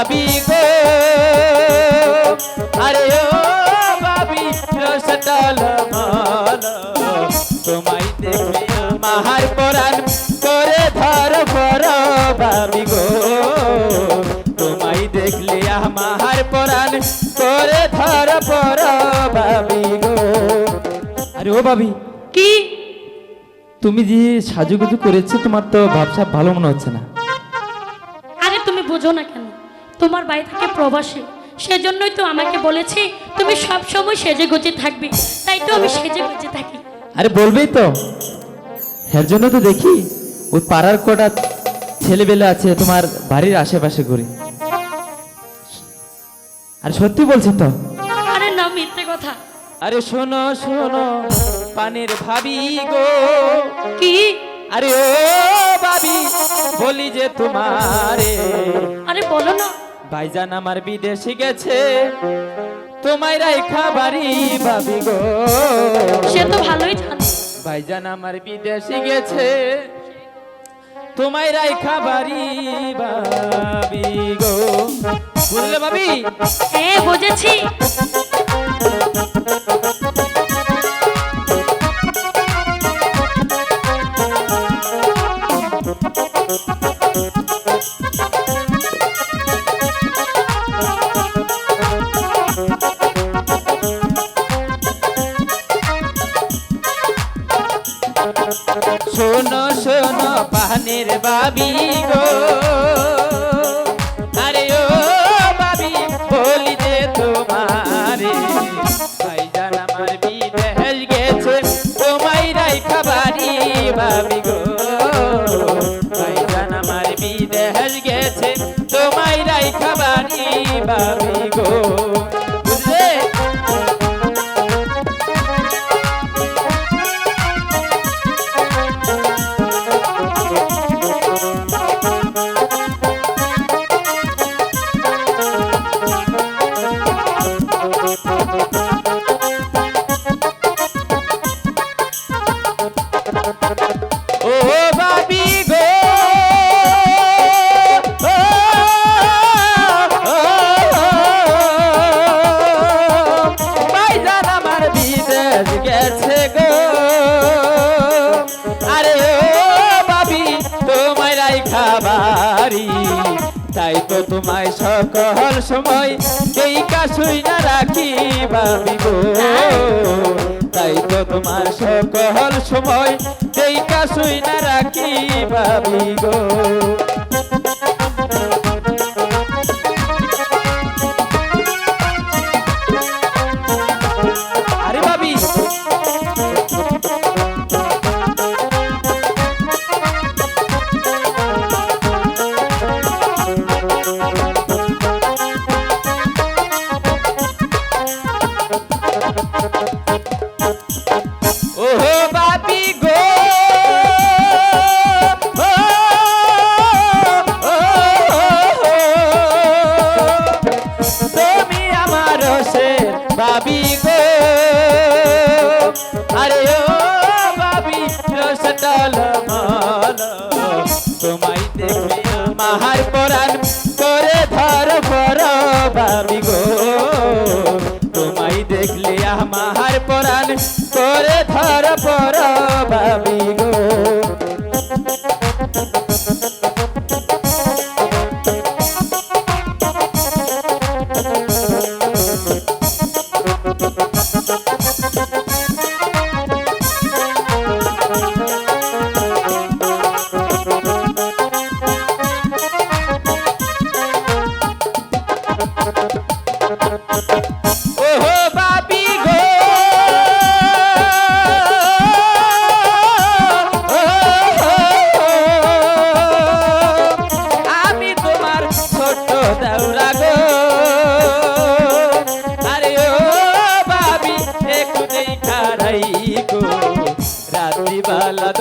ভাবি গো। আরে ও ভাবি রসটাল মল। তোমায় দেখলে আমার পরাণ করে ধর পর ভাবি গো। তোমায় দেখলে আমার পরাণ করে ধর পর ভাবি গো। আরে ও ভাবি কি? তুমি যে সাজুগুজু করেছ তোমার তো ভাবসাব ভালো মনে হচ্ছে না। আরে তুমি বোঝো না কেন? তোমার বাড়ি থেকে প্রবাসী। সেজন্যই তো আমাকে বলেছে তুমি সব সময় সেজে গুজে থাকবে। তাই তো আমি সেজে গুজে থাকি। আরে বলবেই তো। এর জন্য তো দেখি ওই পাড়ার কটা ছেলেবেলে আছে তোমার বাড়ির আশেপাশে ঘুরে। আর সত্যি বলছি তো? আরে না মিথ্যে কথা। আরে শোনো শোনো পানের ভাবি গো। কি? আরে ও ভাবি বলি যে তোমারে। আরে বলো না ভাইজান আমার বিদেশে গেছে। তোমায় রাইখা বাড়ি ভাবি গো। সে তো ভালোই জানে। ভাইজান আমার বিদেশে গেছে। তোমায় রাইখা বাড়ি ভাবি গো। বুঝলে ভাবি? হ্যাঁ বুঝেছি। পানের বাবি গো। আরে ও বাবি, বলি যে তোমারে। ভাইজান আমার বিদেশ গেছে তোমায় রাইখা বাড়ি ভাবি গো। ভাইজান আমার বিদেশ গেছে তোমায় রাইখা বাড়ি ভাবি গো। বাড়ি। তাই তো তোমায় সকল সময় এই কাশুই না রাখি ভাবি গো। তাই তো তোমার সকল সময় এই কাশুই না রাখি ভাবি গো।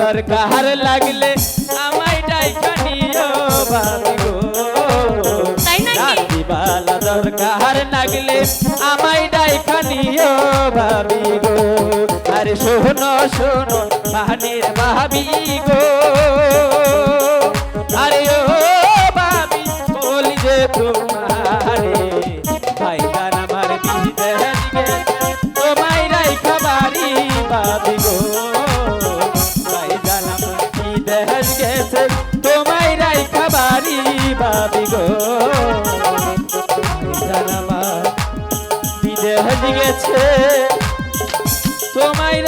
দরকার লাগলে আমায় ডাইকা নিও বাবি। গো রাত্রিবেলা দরকার লাগলে আমায় ডাইকা নিও ভাবি গো। আরে শোনো শোনো বাহানের ভাবি গো। ভাবি গো। জানামা বিদেহ তোমায়